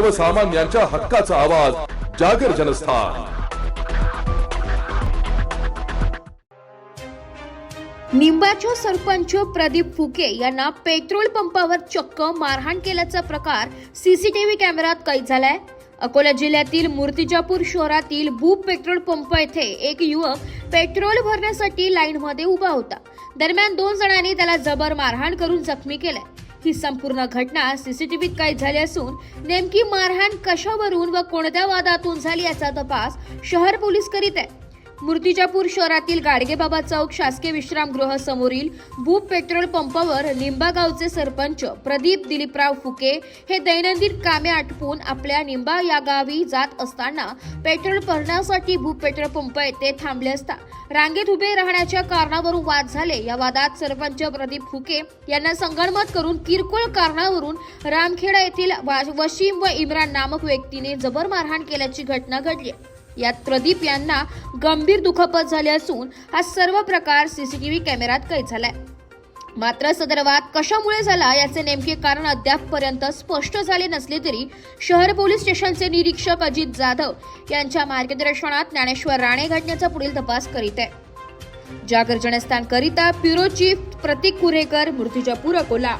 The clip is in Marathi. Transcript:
सर्वसामान्यांच्या हक्काचा आवाज जागर जनस्थान. निंबाचे सरपंच प्रदीप फुके यांना पेट्रोल पंपावर चक्क मारहाण केल्याचा प्रकार सीसीटीव्ही कॅमेऱ्यात कैद झालाय. अकोला जिल्ह्यातील मूर्तिजापूर शहरातील भूप पेट्रोल पंप येथे एक युवक पेट्रोल भरण्यासाठी लाईनमध्ये उभा होता. दरम्यान दोन जणांनी त्याला जबर मारहाण करून जखमी केलंय. ही संपूर्ण घटना सीसीटीव्हीत कैद झाली असून नेमकी मारहाण कशावरून व कोणत्या वादातून झाली याचा तपास शहर पोलीस करीत आहे मूर्तिजापूर शहरातील गाडगेबाबा चौक शासकीय विश्रामगृह समोरील भूप पेट्रोल पंपावर निंबा गावचे सरपंच प्रदीप दिलीपराव फुके हे दैनंदिन कामे आटपून आपल्या निंबा या गावी जात असताना पेट्रोल भरण्यासाठी भूप पेट्रोल पंप येथे थांबले असता रांगेत उभे राहण्याच्या कारणावरून वाद झाले. या वादात सरपंच प्रदीप फुके यांना संगणमत करून किरकोळ कारणावरून रामखेडा येथील वा- वशीम व इम्रान नामक व्यक्तीने जबर मारहाण केल्याची घटना घडली यात प्रदीप यांना गंभीर दुखापत झाली असून हा सर्व प्रकार सीसीटीव्ही कॅमेऱ्यात कैद झालाय. मात्र सदर वाद कशामुळे झाला याचे नेमके कारण अद्यापपर्यंत स्पष्ट झाले नसले तरी शहर पोलीस स्टेशनचे निरीक्षक अजित जाधव यांच्या मार्गदर्शनात ज्ञानेश्वर राणे घटनेचा पुढील तपास करीत आहे. Jagar Janasthan bureau chief Prateek Kurekar Murtijapur Akola